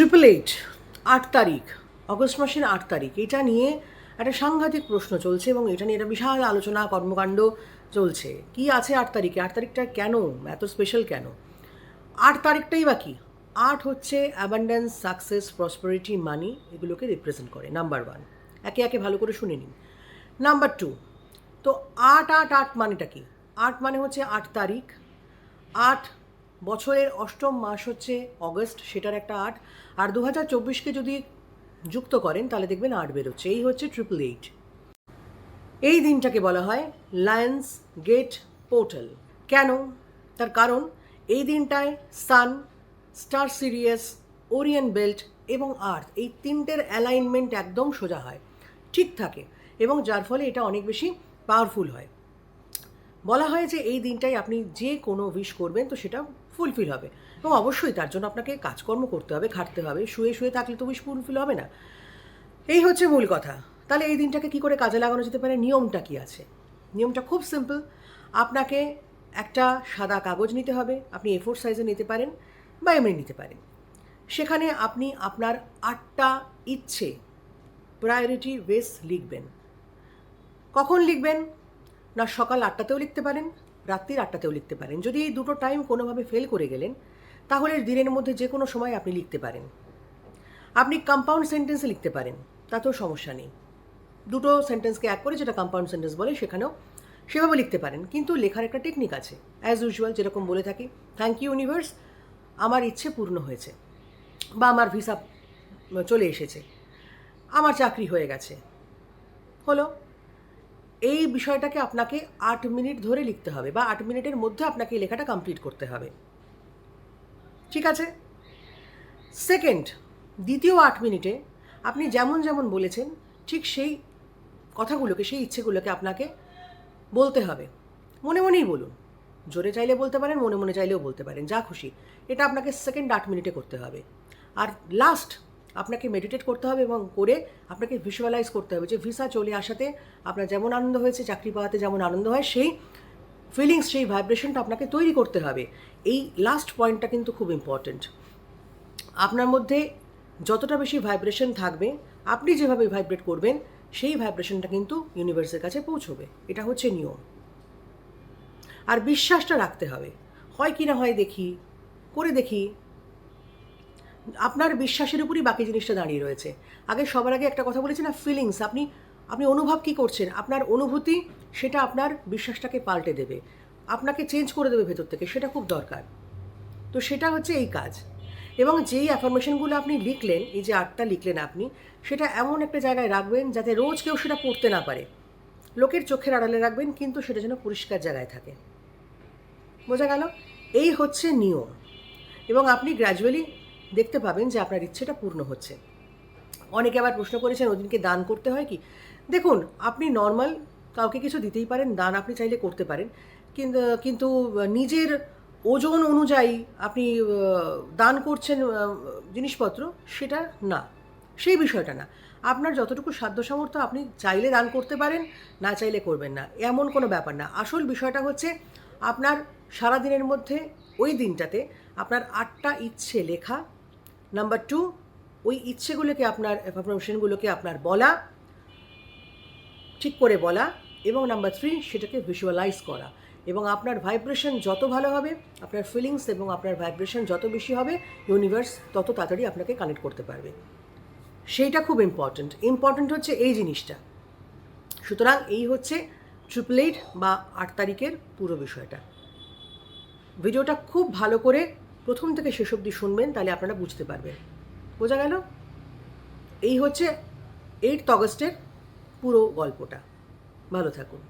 Triple eight আট তারিখ August মাসের আট তারিখ। এটা নিয়ে একটা সাংঘাতিক প্রশ্ন চলছে এবং এটা নিয়ে একটা বিশাল আলোচনা, কর্মকাণ্ড চলছে। কি আছে আট তারিখে? আট তারিখটা কেন? এত স্পেশাল কেন? আট তারিখটাই বা আট হচ্ছে অ্যাবান্ডেন্স সাকসেস প্রসপারিটি মানি এগুলোকে রিপ্রেজেন্ট করে নাম্বার ওয়ান একে একে ভালো করে শুনে নিন। নাম্বার টু তো আট আট আট মানেটা কি? আট মানে হচ্ছে আট তারিখ, আট বছরের অষ্টম মাস হচ্ছে অগস্ট, সেটার একটা আট। আর দু হাজার চব্বিশকে যদি যুক্ত করেন, তাহলে দেখবেন আট বেরোচ্ছে। এই হচ্ছে ট্রিপল এইট এই দিনটাকে বলা হয় লায়ন্স গেট পোর্টাল কেন? তার কারণ, এই দিনটায় sun star Sirius Orion belt এবং আর্থ এই তিনটের অ্যালাইনমেন্ট একদম সোজা হয়, ঠিক থাকে এবং যার ফলে এটা অনেক বেশি পাওয়ারফুল হয়। বলা হয় যে এই দিনটাই আপনি যে কোনো উইশ করবেন, তো সেটা ফুলফিল হবে। এবং অবশ্যই তার জন্য আপনাকে কাজকর্ম করতে হবে, খাটতে হবে, শুয়ে শুয়ে থাকলে তো উইশ ফুলফিল হবে না। এই হচ্ছে মূল কথা। তাহলে এই দিনটাকে কি করে কাজে লাগানো যেতে পারে? নিয়মটা কি আছে? নিয়মটা খুব সিম্পল আপনাকে একটা সাদা কাগজ নিতে হবে, আপনি এ ফোর সাইজে নিতে পারেন বা এমনি নিতে পারেন। সেখানে আপনি আপনার আটটা ইচ্ছে প্রায়োরিটি বেস লিখবেন। কখন লিখবেন? না সকাল আটটাতেও লিখতে পারেন, রাত্রির আটটাতেও লিখতে পারেন। যদি এই দুটো টাইম কোনোভাবে ফেল করে গেলেন, তাহলে দিনের মধ্যে যে কোনো সময় আপনি লিখতে পারেন। আপনি কম্পাউন্ড সেন্টেন্সে লিখতে পারেন, তাতেও সমস্যা নেই। দুটো সেন্টেন্সকে এক করে যেটা কম্পাউন্ড সেন্টেন্স বলে, সেখানেও সেভাবে লিখতে পারেন। কিন্তু লেখার একটা টেকনিক আছে। অ্যাজ ইউজুয়াল যেরকম বলে থাকি থ্যাংক ইউ ইউনিভার্স আমার ইচ্ছে পূর্ণ হয়েছে বা আমার ভিসা চলে এসেছে, আমার চাকরি হয়ে গেছে। হলো এই বিষয়টাকে আপনাকে আট মিনিট ধরে লিখতে হবে বা আট মিনিটের মধ্যে আপনাকে এই লেখাটা কমপ্লিট করতে হবে। ঠিক আছে? সেকেন্ড দ্বিতীয় আট মিনিটে আপনি যেমন যেমন বলেছেন, ঠিক সেই কথাগুলোকে, সেই ইচ্ছেগুলোকে আপনাকে বলতে হবে। মনে মনেই বলুন। জোরে চাইলে বলতে পারেন, মনে মনে চাইলেও বলতে পারেন। যা খুশি। এটা আপনাকে সেকেন্ড আট মিনিটে করতে হবে। আর লাস্ট আপনাকে মেডিটেট করতে হবে এবং করে আপনাকে ভিজুয়ালাইজ করতে হবে যে ভিসা চলে আসাতে আপনার যেমন আনন্দ হয়েছে, চাকরি পাওয়াতে যেমন আনন্দ হয়, সেই ফিলিংস সেই ভাইব্রেশনটা আপনাকে তৈরি করতে হবে। এই লাস্ট পয়েন্টটা কিন্তু খুব ইম্পর্ট্যান্ট আপনার মধ্যে যতটা বেশি ভাইব্রেশন থাকবে, আপনি যেভাবে ভাইব্রেট করবেন, সেই ভাইব্রেশনটা কিন্তু ইউনিভার্সের কাছে পৌঁছবে। এটা হচ্ছে নিয়ম। আর বিশ্বাসটা রাখতে হবে। হয় কি না হয় দেখি, করে দেখি আপনার বিশ্বাসের উপরই বাকি জিনিসটা দাঁড়িয়ে রয়েছে। আগে সবার আগে একটা কথা বলেছি না ফিলিংস আপনি আপনি অনুভব কি করছেন? আপনার অনুভূতি, সেটা আপনার বিশ্বাসটাকে পাল্টে দেবে। আপনাকে চেঞ্জ করে দেবে ভেতর থেকে, সেটা খুব দরকার। তো সেটা হচ্ছে এই কাজ। এবং যেই অ্যাফার্মেশনগুলো আপনি লিখলেন, এই যে আটটা লিখলেন আপনি, সেটা এমন একটা জায়গায় রাখবেন যাতে রোজ কেউ সেটা পড়তে না পারে। লোকের চোখের আড়ালে রাখবেন, কিন্তু সেটা যেন পরিষ্কার জায়গায় থাকে। বোঝা গেল? এই হচ্ছে নিয়ম। এবং আপনি গ্র্যাজুয়ালি দেখতে পাবেন যে আপনার ইচ্ছেটা পূর্ণ হচ্ছে। অনেকে আবার প্রশ্ন করেছেন ওদিনকে দান করতে হয় কি? দেখুন, আপনি নর্মাল কাউকে কিছু দিতেই পারেন, দান আপনি চাইলে করতে পারেন। কিন্তু কিন্তু নিজের ওজন অনুযায়ী আপনি দান করছেন জিনিসপত্র, সেটা না। সেই বিষয়টা না। আপনার যতটুকু সাধ্য সামর্থ্য আপনি চাইলে দান করতে পারেন, না চাইলে করবেন না। এমন কোনো ব্যাপার না। আসল বিষয়টা হচ্ছে, আপনার সারা দিনের মধ্যে ওই দিনটাতে আপনার আটটা ইচ্ছে লেখা নাম্বার টু ওই ইচ্ছেগুলোকে আপনার অ্যাফার্মেশনগুলোকে আপনার বলা, ঠিক করে বলা, এবং নাম্বার থ্রি সেটাকে ভিজুয়ালাইজ করা। এবং আপনার ভাইব্রেশন যত ভালো হবে, আপনার ফিলিংস এবং আপনার ভাইব্রেশন যত বেশি হবে ইউনিভার্স তত তাড়াতাড়ি আপনাকে কানেক্ট করতে পারবে। সেইটা খুব ইম্পর্ট্যান্ট ইম্পর্ট্যান্ট হচ্ছে এই জিনিসটা। সুতরাং এই হচ্ছে ট্রিপল এইট বা আট তারিখের পুরো বিষয়টা। ভিডিওটা খুব ভালো করে প্রথম থেকে শেষ অবধি শুনবেন, তাহলে আপনারা বুঝতে পারবেন। বোঝা গেল? এই হচ্ছে এইট অগস্টের পুরো গল্পটা। ভালো থাকুন।